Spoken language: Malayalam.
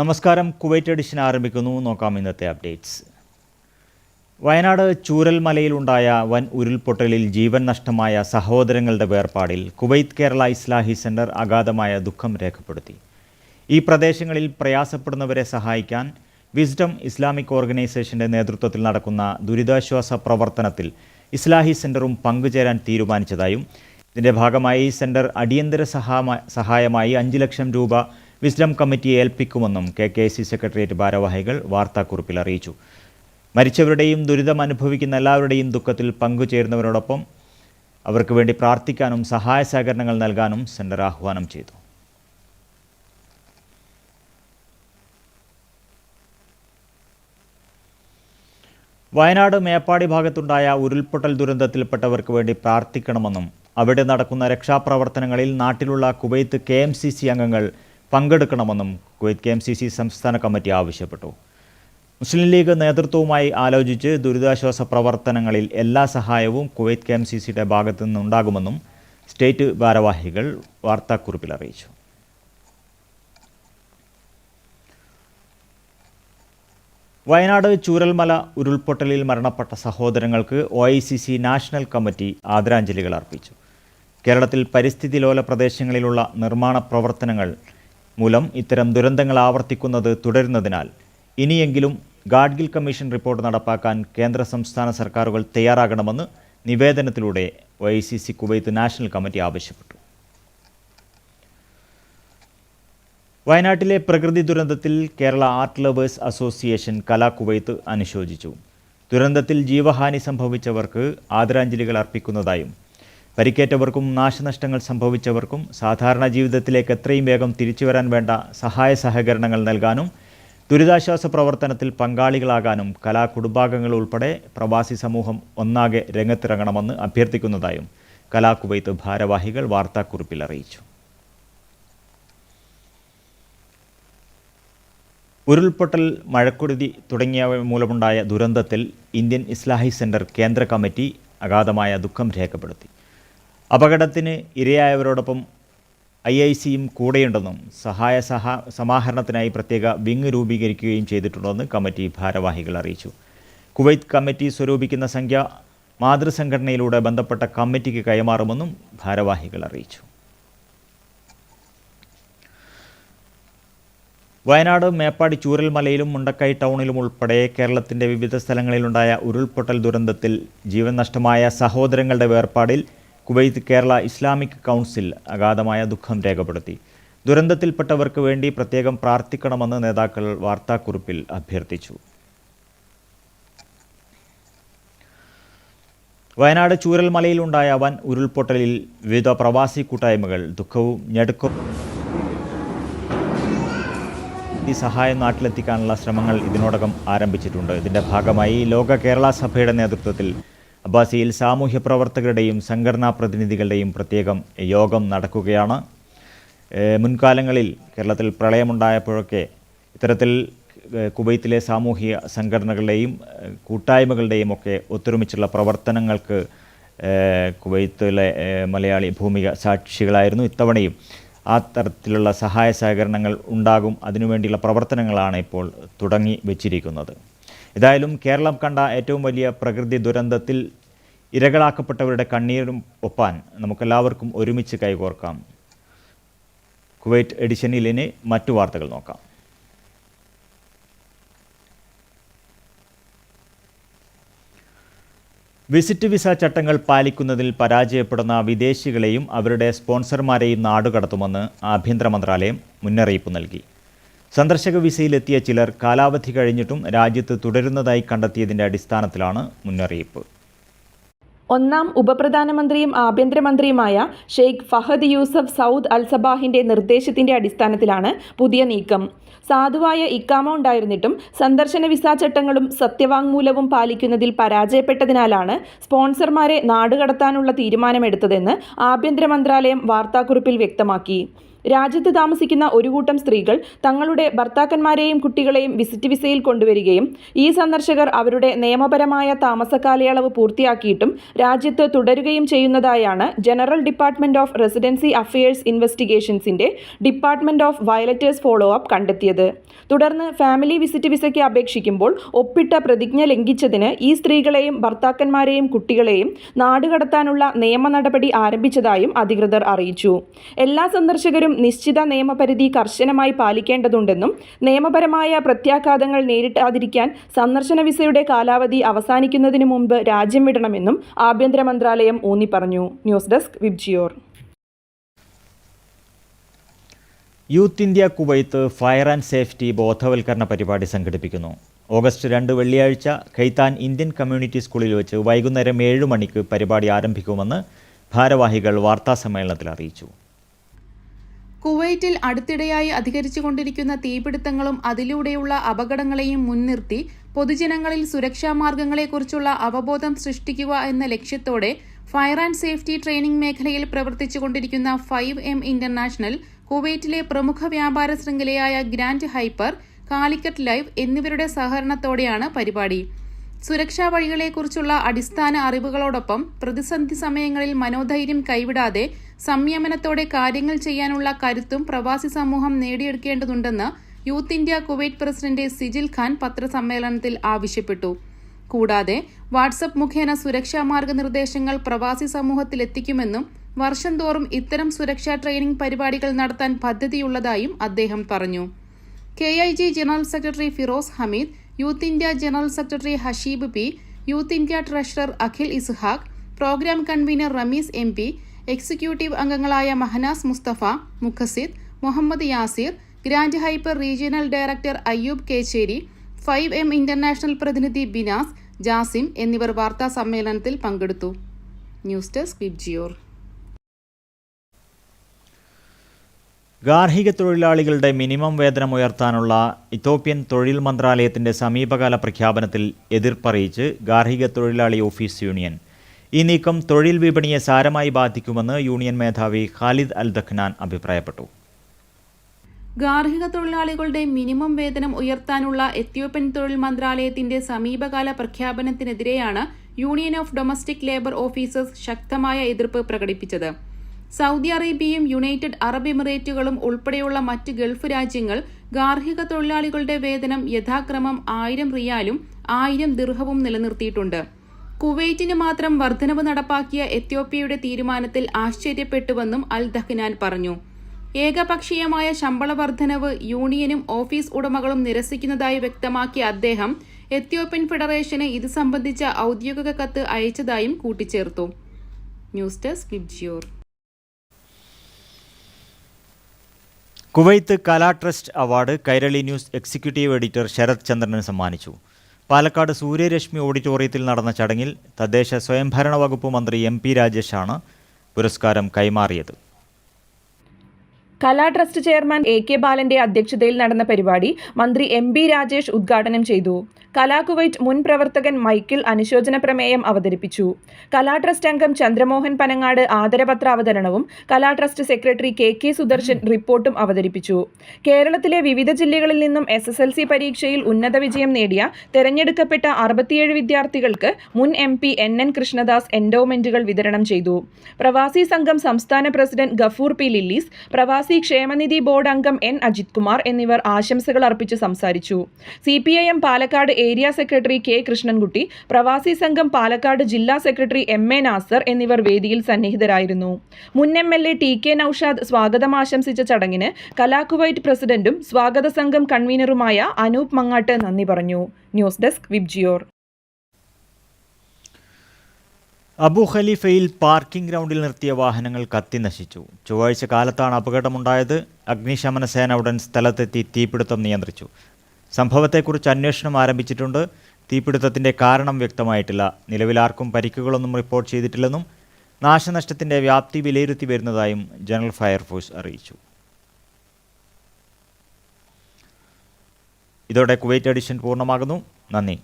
നമസ്കാരം. കുവൈറ്റ് എഡിഷൻ ആരംഭിക്കുന്നു. നോക്കാം ഇന്നത്തെ അപ്ഡേറ്റ്സ്. വയനാട് ചൂരൽമലയിലുണ്ടായ വൻ ഉരുൾപൊട്ടലിൽ ജീവൻ നഷ്ടമായ സഹോദരങ്ങളുടെ വേർപാടിൽ കുവൈത്ത് കേരള ഇസ്ലാഹി സെന്റർ അഗാധമായ ദുഃഖം രേഖപ്പെടുത്തി. ഈ പ്രദേശങ്ങളിൽ പ്രയാസപ്പെടുന്നവരെ സഹായിക്കാൻ വിസ്ഡം ഇസ്ലാമിക് ഓർഗനൈസേഷന്റെ നേതൃത്വത്തിൽ നടക്കുന്ന ദുരിതാശ്വാസ പ്രവർത്തനത്തിൽ ഇസ്ലാഹി സെന്ററും പങ്കുചേരാൻ തീരുമാനിച്ചതായും ഇതിന്റെ ഭാഗമായി സെന്റർ അടിയന്തര സഹായമായി അഞ്ച് ലക്ഷം രൂപ വിസ്ഡം കമ്മിറ്റിയെ ഏൽപ്പിക്കുമെന്നും കെ കെ സി സെക്രട്ടേറിയറ്റ് ഭാരവാഹികൾ വാർത്താക്കുറിപ്പിൽ അറിയിച്ചു. മരിച്ചവരുടെയും ദുരിതം അനുഭവിക്കുന്ന എല്ലാവരുടെയും ദുഃഖത്തിൽ പങ്കുചേരുന്നവരോടൊപ്പം അവർക്ക് വേണ്ടി പ്രാർത്ഥിക്കാനും സഹായ സഹകരണങ്ങൾ നൽകാനും സെന്റർ ആഹ്വാനം ചെയ്തു. വയനാട് മേപ്പാടി ഭാഗത്തുണ്ടായ ഉരുൾപൊട്ടൽ ദുരന്തത്തിൽപ്പെട്ടവർക്ക് വേണ്ടി പ്രാർത്ഥിക്കണമെന്നും അവിടെ നടക്കുന്ന രക്ഷാപ്രവർത്തനങ്ങളിൽ നാട്ടിലുള്ള കുവൈത്ത് കെ അംഗങ്ങൾ പങ്കെടുക്കണമെന്നും Kuwait K M C C സംസ്ഥാന കമ്മിറ്റി ആവശ്യപ്പെട്ടു. മുസ്ലിം ലീഗ് നേതൃത്വവുമായി ആലോചിച്ച് ദുരിതാശ്വാസ പ്രവർത്തനങ്ങളിൽ എല്ലാ സഹായവും കുവൈത്ത് കെ എം സി സിയുടെ ഭാഗത്തു നിന്നുണ്ടാകുമെന്നും സ്റ്റേറ്റ് ഭാരവാഹികൾ വാർത്താക്കുറിപ്പിൽ അറിയിച്ചു. വയനാട് ചൂരൽമല ഉരുൾപൊട്ടലിൽ മരണപ്പെട്ട സഹോദരങ്ങൾക്ക് O I C C national committee ആദരാഞ്ജലികൾ അർപ്പിച്ചു. കേരളത്തിൽ പരിസ്ഥിതി ലോല പ്രദേശങ്ങളിലുള്ള നിർമ്മാണ പ്രവർത്തനങ്ങൾ മൂലം ഇത്തരം ദുരന്തങ്ങൾ ആവർത്തിക്കുന്നത് തുടരുന്നതിനാൽ ഇനിയെങ്കിലും ഗാഡ്ഗിൽ കമ്മീഷൻ റിപ്പോർട്ട് നടപ്പാക്കാൻ കേന്ദ്ര സംസ്ഥാന സർക്കാരുകൾ തയ്യാറാകണമെന്ന് നിവേദനത്തിലൂടെ O C C Kuwait national committee ആവശ്യപ്പെട്ടു. വയനാട്ടിലെ പ്രകൃതി ദുരന്തത്തിൽ Kerala art lovers association Kala Kuwait അനുശോചിച്ചു. ദുരന്തത്തിൽ ജീവഹാനി സംഭവിച്ചവർക്ക് ആദരാഞ്ജലികൾ അർപ്പിക്കുന്നതായും പരിക്കേറ്റവർക്കും നാശനഷ്ടങ്ങൾ സംഭവിച്ചവർക്കും സാധാരണ ജീവിതത്തിലേക്ക് എത്രയും വേഗം തിരിച്ചു വരാൻ വേണ്ട സഹായ സഹകരണങ്ങൾ നൽകാനും ദുരിതാശ്വാസ പ്രവർത്തനത്തിൽ പങ്കാളികളാകാനും കലാ കുടുംബാംഗങ്ങൾ ഉൾപ്പെടെ പ്രവാസി സമൂഹം ഒന്നാകെ രംഗത്തിറങ്ങണമെന്ന് അഭ്യർത്ഥിക്കുന്നതായും കലാ കുവൈത്ത് ഭാരവാഹികൾ വാർത്താക്കുറിപ്പിൽ അറിയിച്ചു. ഉരുൾപൊട്ടൽ മഴക്കൊടുതി തുടങ്ങിയവ മൂലമുണ്ടായ ദുരന്തത്തിൽ ഇന്ത്യൻ ഇസ്ലാഹി സെന്റർ കേന്ദ്ര കമ്മിറ്റി അഗാധമായ ദുഃഖം രേഖപ്പെടുത്തി. അപകടത്തിന് ഇരയായവരോടൊപ്പം ഐ ഐ സിയും കൂടെയുണ്ടെന്നും സഹായ സഹ സമാഹരണത്തിനായി പ്രത്യേക വിങ് രൂപീകരിക്കുകയും ചെയ്തിട്ടുണ്ടെന്ന് കമ്മിറ്റി ഭാരവാഹികൾ അറിയിച്ചു. കുവൈത്ത് കമ്മിറ്റി സ്വരൂപിക്കുന്ന സംഖ്യ മാതൃസംഘടനയിലൂടെ ബന്ധപ്പെട്ട കമ്മിറ്റിക്ക് കൈമാറുമെന്നും ഭാരവാഹികൾ അറിയിച്ചു. വയനാട് മേപ്പാടി ചൂരൽമലയിലും മുണ്ടക്കൈ ടൗണിലും ഉൾപ്പെടെ കേരളത്തിന്റെ വിവിധ സ്ഥലങ്ങളിലുണ്ടായ ഉരുൾപൊട്ടൽ ദുരന്തത്തിൽ ജീവൻ നഷ്ടമായ സഹോദരങ്ങളുടെ വേർപാടിൽ കുവൈത്ത് കേരള ഇസ്ലാമിക് കൗൺസിൽ അഗാധമായ ദുഃഖം രേഖപ്പെടുത്തി. ദുരന്തത്തിൽപ്പെട്ടവർക്ക് വേണ്ടി പ്രത്യേകം പ്രാർത്ഥിക്കണമെന്ന് നേതാക്കൾ വാർത്താക്കുറിപ്പിൽ അഭ്യർത്ഥിച്ചു. വയനാട് ചൂരൽമലയിലുണ്ടായ വൻ ഉരുൾപൊട്ടലിൽ വിവിധ പ്രവാസി കൂട്ടായ്മകൾ ദുഃഖവും ഞെടുക്കവും ഈ സഹായം നാട്ടിലെത്തിക്കാനുള്ള ശ്രമങ്ങൾ ഇതിനോടകം ആരംഭിച്ചിട്ടുണ്ട്. ഇതിന്റെ ഭാഗമായി ലോക കേരള സഭയുടെ നേതൃത്വത്തിൽ അബ്ബാസിയിൽ സാമൂഹ്യ പ്രവർത്തകരുടെയും സംഘടനാ പ്രതിനിധികളുടെയും പ്രത്യേകം യോഗം നടക്കുകയാണ്. മുൻകാലങ്ങളിൽ കേരളത്തിൽ പ്രളയമുണ്ടായപ്പോഴൊക്കെ ഇത്തരത്തിൽ കുവൈത്തിലെ സാമൂഹിക സംഘടനകളുടെയും കൂട്ടായ്മകളുടെയും ഒക്കെ ഒത്തൊരുമിച്ചുള്ള പ്രവർത്തനങ്ങൾക്ക് കുവൈത്തിലെ മലയാളി ഭൂമിക സാക്ഷികളായിരുന്നു. ഇത്തവണയും ആ തരത്തിലുള്ള സഹായ സഹകരണങ്ങൾ ഉണ്ടാകും. അതിനുവേണ്ടിയുള്ള പ്രവർത്തനങ്ങളാണ് ഇപ്പോൾ തുടങ്ങി വെച്ചിരിക്കുന്നത്. ഏതായാലും കേരളം കണ്ട ഏറ്റവും വലിയ പ്രകൃതി ദുരന്തത്തിൽ ഇരകളാക്കപ്പെട്ടവരുടെ കണ്ണീരും ഒപ്പാൻ നമുക്കെല്ലാവർക്കും ഒരുമിച്ച് കൈകോർക്കാം. കുവൈറ്റ് എഡിഷനിൽ ഇനി മറ്റു വാർത്തകൾ നോക്കാം. വിസിറ്റ് വിസ ചട്ടങ്ങൾ പാലിക്കുന്നതിൽ പരാജയപ്പെടുന്ന വിദേശികളെയും അവരുടെ സ്പോൺസർമാരെയും നാടുകടത്തുമെന്ന് ആഭ്യന്തര മന്ത്രാലയം മുന്നറിയിപ്പ് നൽകി. സന്ദർശക വിസയിലെത്തിയ ചിലർ കാലാവധി കഴിഞ്ഞിട്ടും രാജ്യത്ത് തുടരുന്നതായി കണ്ടെത്തിയതിന്റെ അടിസ്ഥാനത്തിലാണ് മുന്നറിയിപ്പ്. ഒന്നാം ഉപപ്രധാനമന്ത്രിയും ആഭ്യന്തരമന്ത്രിയുമായ Sheikh Fahad Yousef Saud Al സബാഹിന്റെ നിർദ്ദേശത്തിന്റെ അടിസ്ഥാനത്തിലാണ് പുതിയ നീക്കം. സാധുവായ ഇക്കാമ ഉണ്ടായിരുന്നിട്ടും സന്ദർശന വിസ ചട്ടങ്ങളും സത്യവാങ്മൂലവും പാലിക്കുന്നതിൽ പരാജയപ്പെട്ടതിനാലാണ് സ്പോൺസർമാരെ നാടുകടത്താനുള്ള തീരുമാനമെടുത്തതെന്ന് ആഭ്യന്തര മന്ത്രാലയം വാർത്താക്കുറിപ്പിൽ വ്യക്തമാക്കി. രാജ്യത്ത് താമസിക്കുന്ന ഒരു കൂട്ടം സ്ത്രീകൾ തങ്ങളുടെ ഭർത്താക്കന്മാരെയും കുട്ടികളെയും വിസിറ്റ് വിസയിൽ കൊണ്ടുവരികയും ഈ സന്ദർശകർ അവരുടെ നിയമപരമായ താമസകാലയളവ് പൂർത്തിയാക്കിയിട്ടും രാജ്യത്ത് തുടരുകയും ചെയ്യുന്നതായാണ് general department of residency affairs ഇൻവെസ്റ്റിഗേഷൻസിന്റെ department of violators follow up കണ്ടെത്തിയത്. തുടർന്ന് ഫാമിലി വിസിറ്റ് വിസയ്ക്ക് അപേക്ഷിക്കുമ്പോൾ ഒപ്പിട്ട പ്രതിജ്ഞ ലംഘിച്ചതിന് ഈ സ്ത്രീകളെയും ഭർത്താക്കന്മാരെയും കുട്ടികളെയും നാടുകടത്താനുള്ള നിയമ നടപടി ആരംഭിച്ചതായും അധികൃതർ അറിയിച്ചു. എല്ലാ സന്ദർശകരും നിശ്ചിത നിയമപരിധി കർശനമായി പാലിക്കേണ്ടതുണ്ടെന്നും നിയമപരമായ പ്രത്യാഘാതങ്ങൾ നേരിട്ടാതിരിക്കാൻ സന്ദർശന വിസയുടെ കാലാവധി അവസാനിക്കുന്നതിന് മുമ്പ് രാജ്യം വിടണമെന്നും ആഭ്യന്തര മന്ത്രാലയം ഊന്നിപ്പറഞ്ഞു news desk Vibgyor youth India Kuwait fire and safety ബോധവൽക്കരണ പരിപാടി സംഘടിപ്പിക്കുന്നു. ഓഗസ്റ്റ് രണ്ട് വെള്ളിയാഴ്ച ഖൈത്താൻ ഇന്ത്യൻ കമ്മ്യൂണിറ്റി സ്കൂളിൽ വെച്ച് വൈകുന്നേരം ഏഴ് മണിക്ക് പരിപാടി ആരംഭിക്കുമെന്ന് ഭാരവാഹികൾ വാർത്താസമ്മേളനത്തിൽ അറിയിച്ചു. കുവൈറ്റിൽ അടുത്തിടെയായി അധികരിച്ചുകൊണ്ടിരിക്കുന്ന തീപിടുത്തങ്ങളും അതിലൂടെയുള്ള അപകടങ്ങളെയും മുൻനിർത്തി പൊതുജനങ്ങളിൽ സുരക്ഷാ മാർഗങ്ങളെക്കുറിച്ചുള്ള അവബോധം സൃഷ്ടിക്കുക എന്ന ലക്ഷ്യത്തോടെ ഫയർ ആൻഡ് സേഫ്റ്റി ട്രെയിനിംഗ് മേഖലയിൽ പ്രവർത്തിച്ചുകൊണ്ടിരിക്കുന്ന ഫൈവ് എം ഇന്റർനാഷണൽ കുവൈറ്റിലെ പ്രമുഖ വ്യാപാര ശൃംഖലയായ ഗ്രാൻഡ് ഹൈപ്പർ കാലിക്കറ്റ് ലൈവ് എന്നിവരുടെ സഹകരണത്തോടെയാണ് പരിപാടി. സുരക്ഷാ വഴികളെക്കുറിച്ചുള്ള അടിസ്ഥാന അറിവുകളോടൊപ്പം പ്രതിസന്ധി സമയങ്ങളിൽ മനോധൈര്യം കൈവിടാതെ സംയമനത്തോടെ കാര്യങ്ങൾ ചെയ്യാനുള്ള കരുത്തും പ്രവാസി സമൂഹം നേടിയെടുക്കേണ്ടതുണ്ടെന്ന് youth India Kuwait president Sijil Khan പത്രസമ്മേളനത്തിൽ ആവശ്യപ്പെട്ടു. കൂടാതെ വാട്സപ്പ് മുഖേന സുരക്ഷാ മാർഗനിർദ്ദേശങ്ങൾ പ്രവാസി സമൂഹത്തിൽ എത്തിക്കുമെന്നും വർഷം തോറും ഇത്തരം സുരക്ഷാ ട്രെയിനിംഗ് പരിപാടികൾ നടത്താൻ പദ്ധതിയുള്ളതായും അദ്ദേഹം പറഞ്ഞു. K I G general secretary Firoz Hameed youth India general secretary Hasheeb P youth India treasurer Akhil Ishaq programme convener Rameez M P executive അംഗങ്ങളായ Mahnaz Mustafa Mukhasid Muhammad Yasir grand hyper regional director Ayyub Kecheri five M international പ്രതിനിധി ബിനാസ് ജാസിം എന്നിവർ വാർത്താ സമ്മേളനത്തിൽ പങ്കെടുത്തു. News desk Vibgyor. ഗാർഹിക തൊഴിലാളികളുടെ മിനിമം വേതനം ഉയർത്താനുള്ള ഇത്തോപ്യൻ തൊഴിൽ മന്ത്രാലയത്തിന്റെ സമീപകാല പ്രഖ്യാപനത്തിൽ എതിർപ്പറിയിച്ച് ഗാർഹിക തൊഴിലാളി ഓഫീസ് യൂണിയൻ. ഈ നീക്കം തൊഴിൽ വിപണിയെ സാരമായി ബാധിക്കുമെന്ന് യൂണിയൻ മേധാവി ഖാലിദ് അൽ ദഖ്നാൻ അഭിപ്രായപ്പെട്ടു. ഗാർഹിക തൊഴിലാളികളുടെ മിനിമം വേതനം ഉയർത്താനുള്ള എത്യോപ്യൻ തൊഴിൽ മന്ത്രാലയത്തിന്റെ സമീപകാല പ്രഖ്യാപനത്തിനെതിരെയാണ് union of domestic labour officers ശക്തമായ എതിർപ്പ് പ്രകടിപ്പിച്ചത്. സൗദി അറേബ്യയും യുണൈറ്റഡ് അറബ് എമിറേറ്റുകളും ഉൾപ്പെടെയുള്ള മറ്റ് ഗൾഫ് രാജ്യങ്ങൾ ഗാർഹിക തൊഴിലാളികളുടെ വേതനം യഥാക്രമം ആയിരം റിയാലും ആയിരം ദിർഹവും നിലനിർത്തിയിട്ടുണ്ട്. കുവൈറ്റിന് മാത്രം വർധനവ് നടപ്പാക്കിയ എത്യോപ്യയുടെ തീരുമാനത്തിൽ ആശ്ചര്യപ്പെട്ടുവെന്നും അൽ ദഹ്നാൻ പറഞ്ഞു. ഏകപക്ഷീയമായ ശമ്പള വർധനവ് യൂണിയനും ഓഫീസ് ഉടമകളും നിരസിക്കുന്നതായി വ്യക്തമാക്കിയ അദ്ദേഹം എത്യോപ്യൻ ഫെഡറേഷന് ഇത് സംബന്ധിച്ച ഔദ്യോഗിക കത്ത് അയച്ചതായും കൂട്ടിച്ചേർത്തു. News desk Vibgyor. Kuwait Kala trust award Kairali news executive editor Sarath ചന്ദ്രന് സമ്മാനിച്ചു. പാലക്കാട് സൂര്യരശ്മി ഓഡിറ്റോറിയത്തിൽ നടന്ന ചടങ്ങിൽ തദ്ദേശ സ്വയംഭരണ വകുപ്പ് മന്ത്രി എം പി രാജേഷാണ് പുരസ്കാരം കൈമാറിയത്. Kala trust chairman A K ബാലന്റെ അധ്യക്ഷതയിൽ നടന്ന പരിപാടി മന്ത്രി എം ബി രാജേഷ് ഉദ്ഘാടനം ചെയ്തു. കലാകുവൈറ്റ് മുൻ പ്രവർത്തകൻ മൈക്കിൾ അനുശോചന പ്രമേയം അവതരിപ്പിച്ചു. കലാ ട്രസ്റ്റ് അംഗം ചന്ദ്രമോഹൻ പനങ്ങാട് ആദരപത്ര അവതരണവും Kala trust secretary K K Sudarshan റിപ്പോർട്ടും അവതരിപ്പിച്ചു. കേരളത്തിലെ വിവിധ ജില്ലകളിൽ നിന്നും എസ് എസ് എൽ സി പരീക്ഷയിൽ ഉന്നത വിജയം നേടിയ തെരഞ്ഞെടുക്കപ്പെട്ട അറുപത്തിയേഴ് വിദ്യാർത്ഥികൾക്ക് മുൻ M P N N Krishnadas എൻഡോമെന്റുകൾ വിതരണം ചെയ്തു. പ്രവാസി സംഘം സംസ്ഥാന പ്രസിഡന്റ് ഗഫൂർ പി ലില്ലീസ് പ്രവാസി ക്ഷേമനിധി ബോർഡ് അംഗം എൻ അജിത് കുമാർ എന്നിവർ ആശംസകൾ അർപ്പിച്ച് സംസാരിച്ചു. C P I M Palakkad area secretary K Krishnankutty Pravasi Sangham Palakkad ജില്ലാ സെക്രട്ടറി എം എ നാസർ എന്നിവർ വേദിയിൽ സന്നിഹിതരായിരുന്നു. മുൻ M L A T K Noushad സ്വാഗതം ആശംസിച്ച ചടങ്ങിന് കലാകുവൈറ്റ് പ്രസിഡന്റും സ്വാഗത സംഘം കൺവീനറുമായ അനൂപ് മങ്ങാട്ട് നന്ദി പറഞ്ഞു. News desk Vibgyor. അബു ഖലീഫയിൽ പാർക്കിംഗ് ഗ്രൗണ്ടിൽ നിർത്തിയ വാഹനങ്ങൾ കത്തി നശിച്ചു. ചൊവ്വാഴ്ച കാലത്താണ് അപകടമുണ്ടായത്. അഗ്നിശമന സേന ഉടൻ സ്ഥലത്തെത്തി തീപിടുത്തം നിയന്ത്രിച്ചു. സംഭവത്തെക്കുറിച്ച് അന്വേഷണം ആരംഭിച്ചിട്ടുണ്ട്. തീപിടുത്തത്തിന്റെ കാരണം വ്യക്തമായിട്ടില്ല. നിലവിൽ ആർക്കും പരിക്കുകളൊന്നും റിപ്പോർട്ട് ചെയ്തിട്ടില്ലെന്നും നാശനഷ്ടത്തിന്റെ വ്യാപ്തി വിലയിരുത്തി വരുന്നതായും ജനറൽ ഫയർഫോഴ്സ് അറിയിച്ചു. ഇതോടെ കുവൈറ്റ് എഡിഷൻ പൂർണമാകുന്നു. നന്ദി.